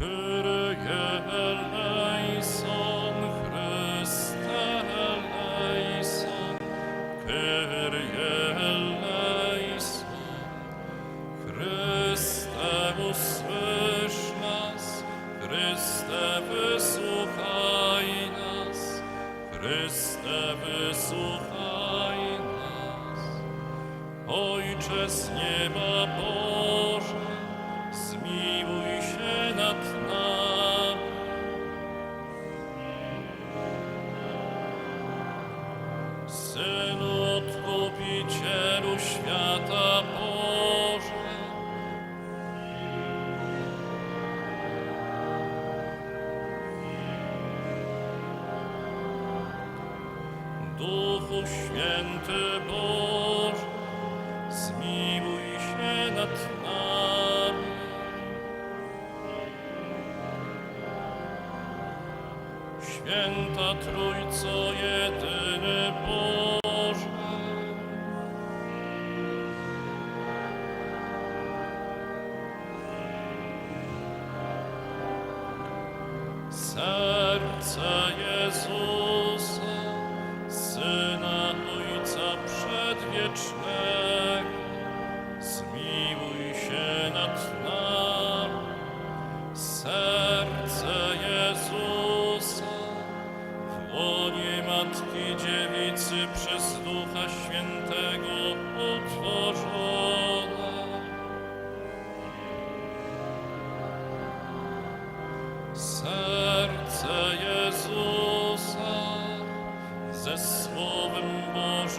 could Serce Jezusa,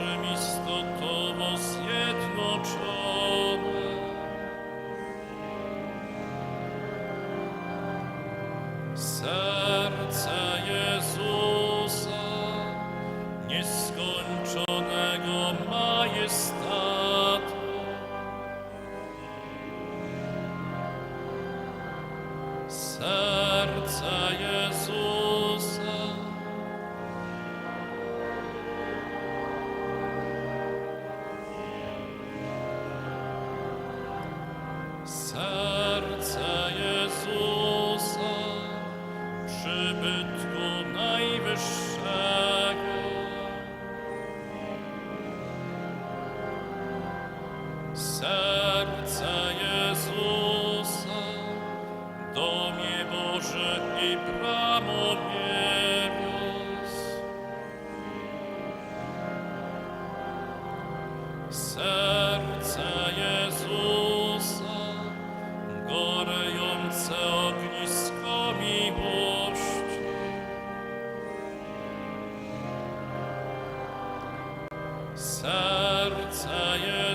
Bożym istotowo zjednoczone. Serce Jezusa,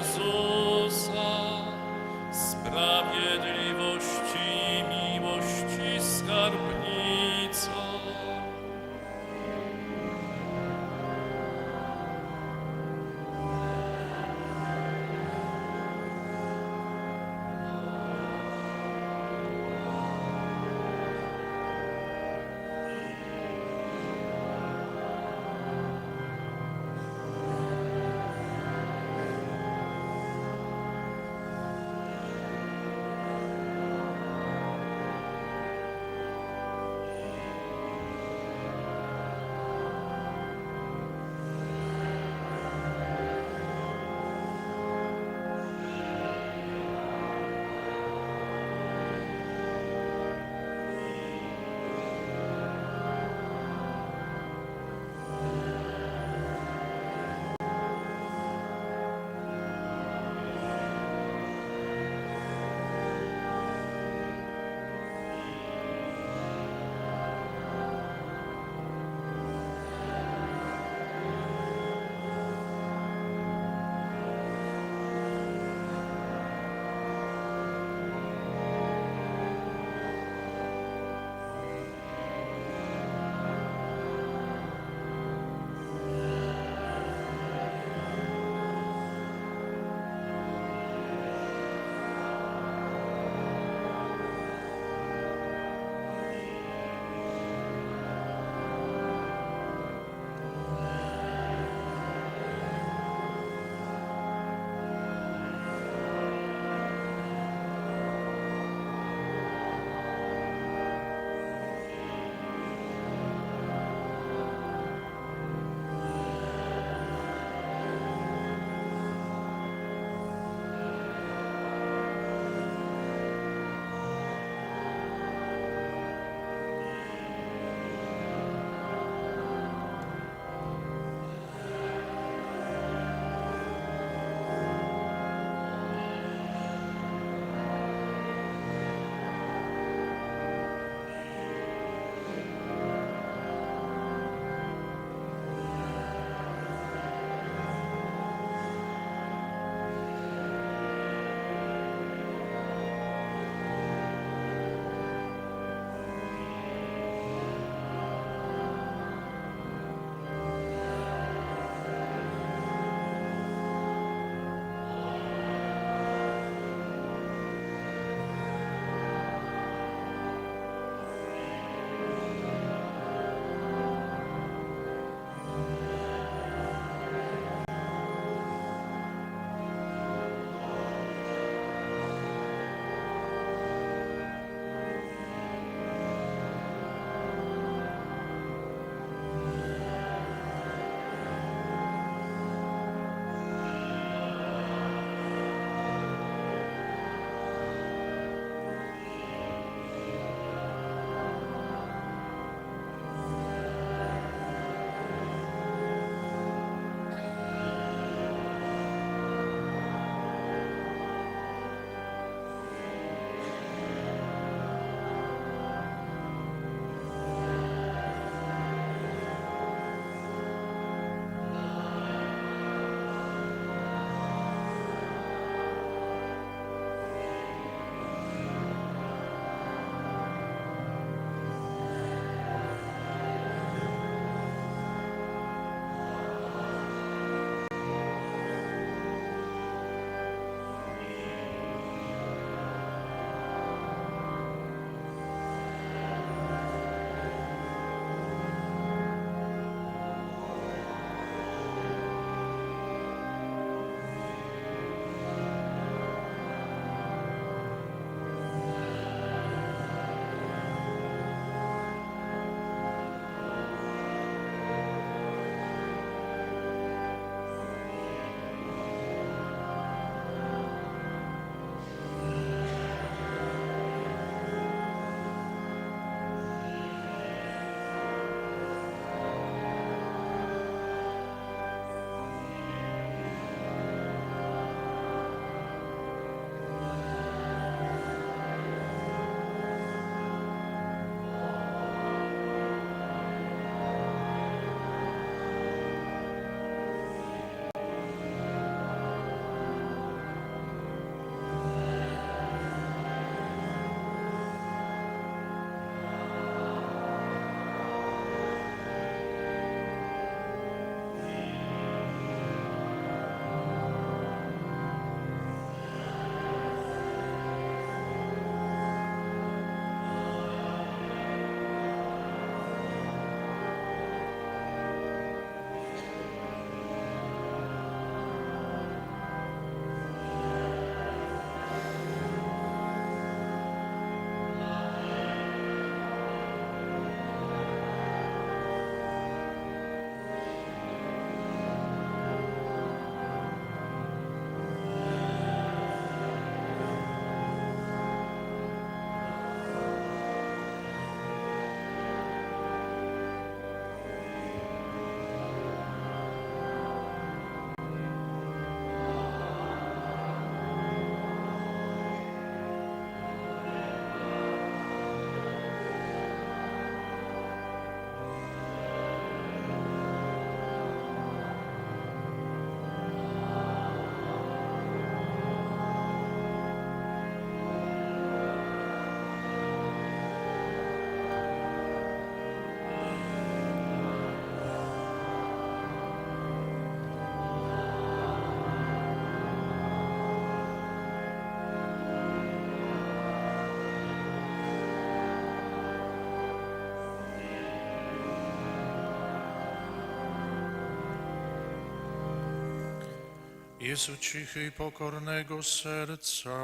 Jezu cichy i pokornego serca,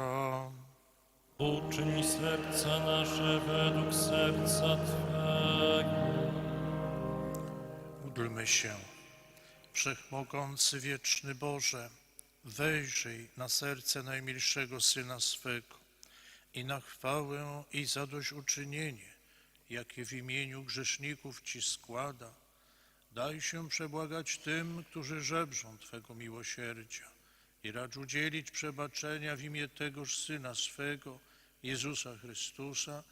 Uczyń serca nasze według serca Twego. módlmy się. Wszechmogący wieczny Boże, wejrzyj na serce najmilszego Syna swego i na chwałę i zadośćuczynienie, jakie w imieniu grzeszników Ci składa. Daj się przebłagać tym, którzy żebrzą Twego miłosierdzia i racz udzielić przebaczenia w imię tegoż Syna swego, Jezusa Chrystusa,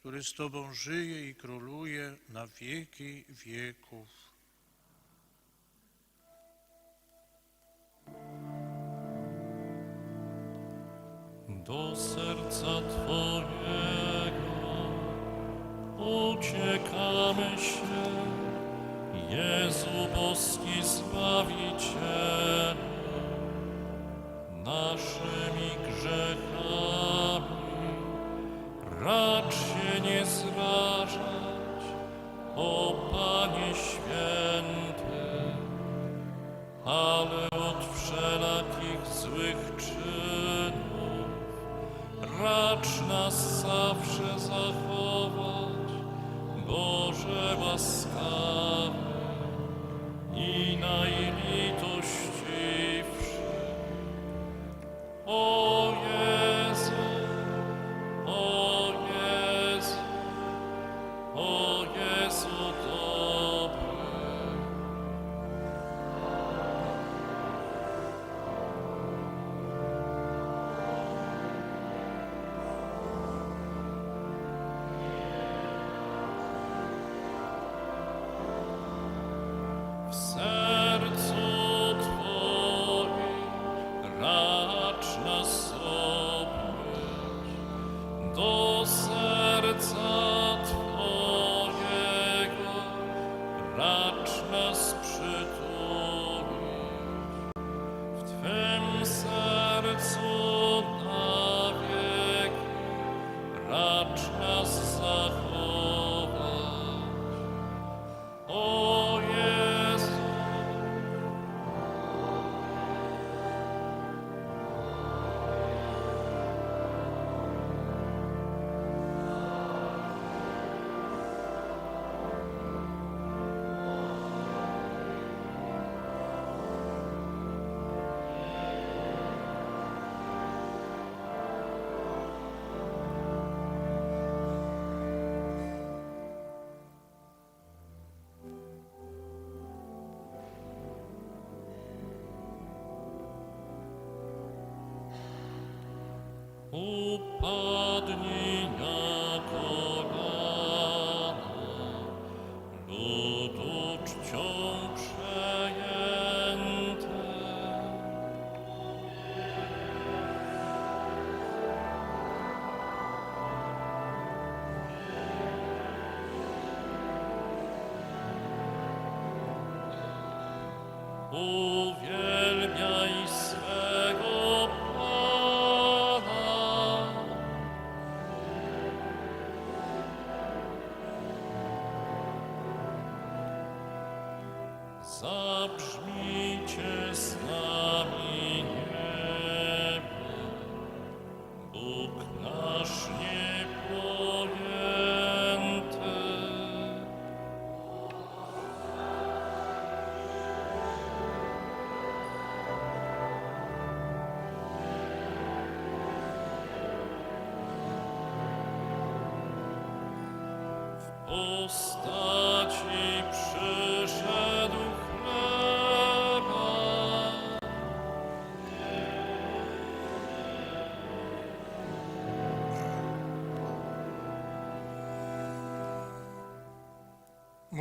który z Tobą żyje i króluje na wieki wieków. Do serca Twojego uciekamy się, Jezu boski Zbawicielu, naszymi grzechami. Racz się nie zrażać, o Panie Święty, ale od wszelakich złych czynów racz nas zawsze zachować, racz Oh.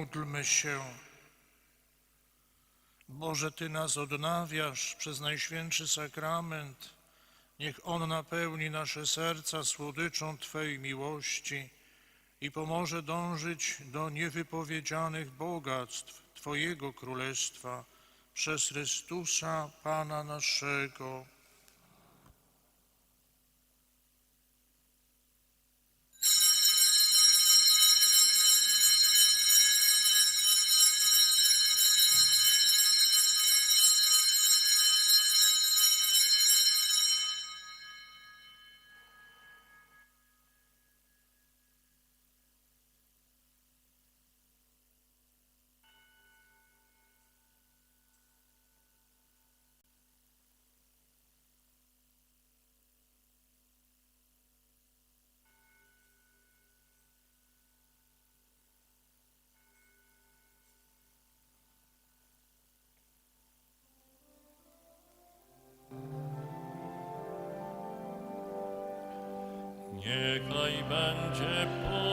Módlmy się. Boże, Ty nas odnawiasz przez Najświętszy Sakrament. Niech On napełni nasze serca słodyczą Twej miłości i pomoże dążyć do niewypowiedzianych bogactw Twojego Królestwa przez Chrystusa, Pana naszego. Niechaj będzie pochwalony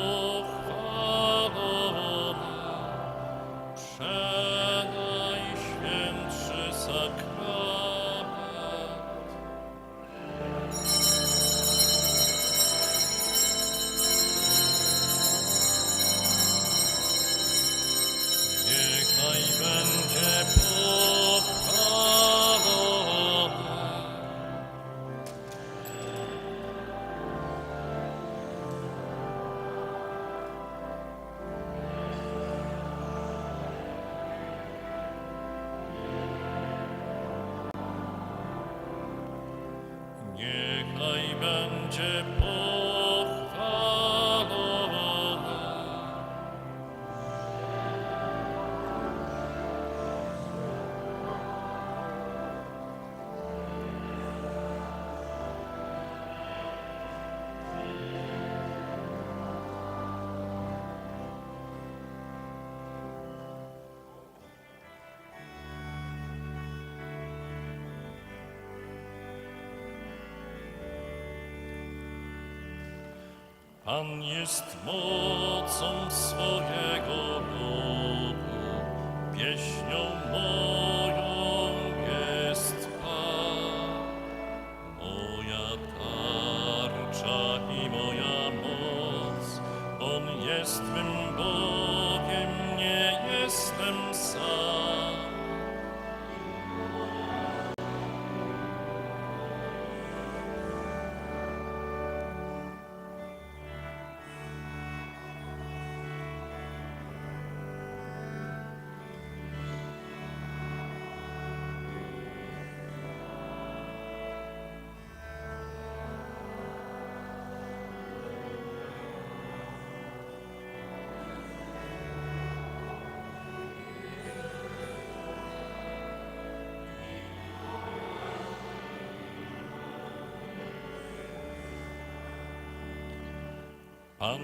Pan jest mocą swojego ludu, pieśnią moją jest Pan. Moja tarcza i moja moc, On jest mym Bogiem, Pan